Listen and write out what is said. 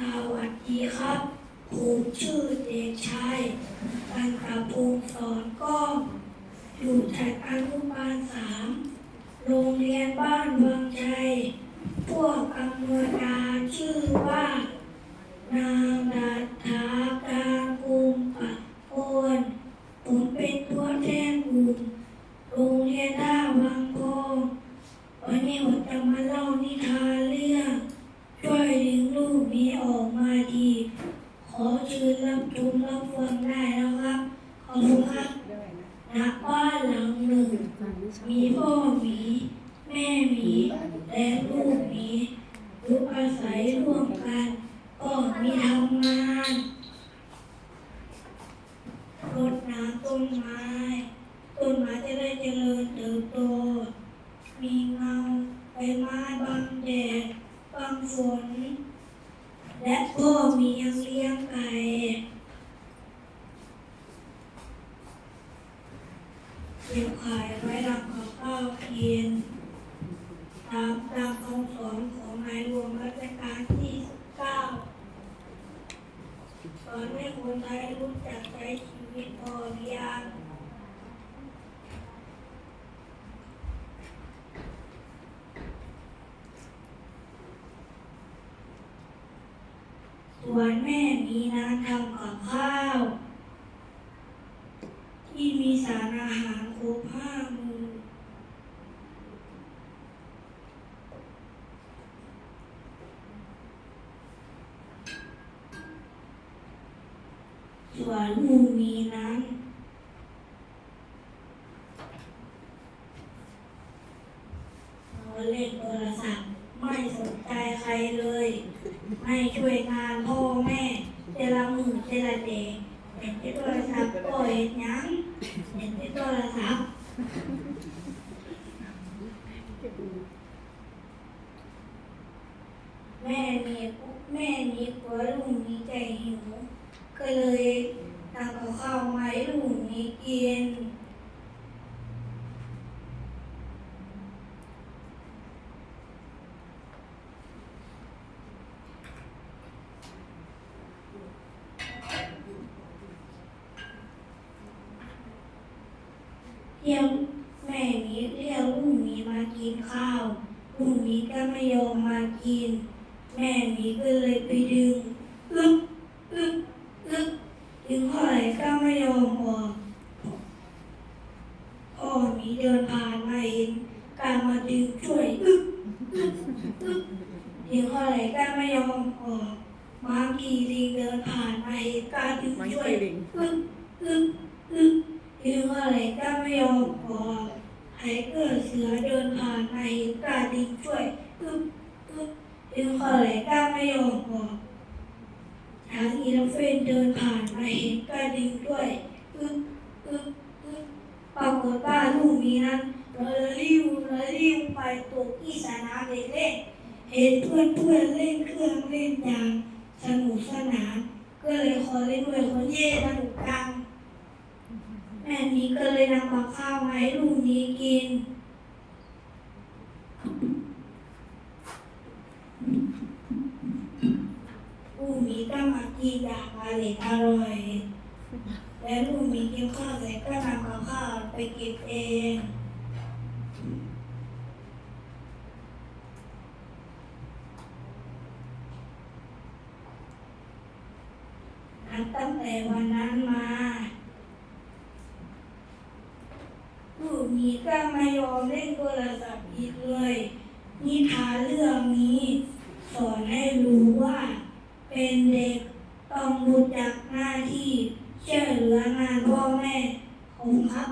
สวัสดีครับ ผมชื่อเด็กชายปันตะพงศ์สอนก้อง อยู่ชั้นอนุบาลสามโรงเรียนบ้านวังชัย พวกอำนวยการชื่อว่า นางรัฐาการกุมปะโอนผมเป็นตัวแทนกลุ่มโรงเรียนท่าวังทองวันนี้ผมจะมาเล่านิทานเรื่อง ช่วยดึงลูกนี้ออกมาดี ขอเชิญ รับชมรับฟังได้แล้วครับ ขอบคุณครับณบ้านหลังหนึ่ง มีพ่อหมี แม่หมี และลูกหมีอยู่อาศัยร่วมกันก็มีทำงานรดน้ำต้นไม้ ต้นไม้จะได้เจริญเติบโต มีเงาใบไม้บังแดดบังฝน และพ่อมียังเลี้ยงไก่เก็บไข่ไว้ทำกับข้าวกิน ตามตามคำสอนของในหลวงรัชกาลที่เก้าสอนให้คนไทยรู้จักใช้ชีวิตพอเพียง วนแม่มีน้ำทำกับข้าว ที่มีสารอาหารครบห้ามือส่วนหมูมีนั้นเราเล่นโทรศัพท์ไม่ สนใจใครเลย ไม่ช่วยงานพ่อแม่เจละมือเจละเดงเห็นที่โทรศัพท์ก็เห็นหยังเห็นที่โทรศัพท์แม่มีแม่มีกลัวลูกมีใจหิว ก็เลยทำกับข้าวมาให้ลูกนี้กิน รียกแม่หมีเรียกลูกหมีมากินข้าวลูกหมีก็ไม่ยอมมากิน แม่หมีก็เลยไปดึงอึ๊บอึ๊บอึ๊บดึงเท่าไหร่ก็ไม่ยอมออกพ่อหมีเดินผ่านมาเห็นการมาดึงช่วยอึ๊บอึ๊บอึ๊บดึงเท่าไหร่ก็ไม่ยอมออกมากีลิงเดินผ่านมาเห็นการดึงช่วยอึ๊บอึ๊บ อึ๊บดึงอะไรก็ไม่ยอมออกไอ้เกิดเสือเดินผ่านมาเห็นกาดิงช่วยอึ๊บอึ๊บดึงอะไรก็ไม่ยอมออทางอีลฟเฟนเดินผ่านมาเห็นกาดิงด้วยอึ๊บอึ๊บอึ๊บปรากฏว่าลูกนี้นั้นเระลิ้วเระลิ้วไปตกที่สนามเด็กเล่นเห็นเพื่อนเพื่อนเล่นเครื่องเล่นอย่างสนุกสนานก็เลยขอเล่นด้วยคนเย่สนุกจัง แม่นี้ก็เลยนำกับข้าวมาให้ลูกนี้กิน ลูกนี้ก็มากินอย่างอร่อยอร่อย และลูกนี้กินข้าวเสร็จก็นำกับข้าวไปเก็บเองนับตั้งแต่วันนั้นมา ลูกนี้ก็ไม่ยอมเล่นโทรศัพท์อีกเลย นิทานเรื่องนี้ สอนให้รู้ว่า เป็นเด็กต้องรู้จักหน้าที่ช่วยเหลืองานพ่อแม่ผมครับ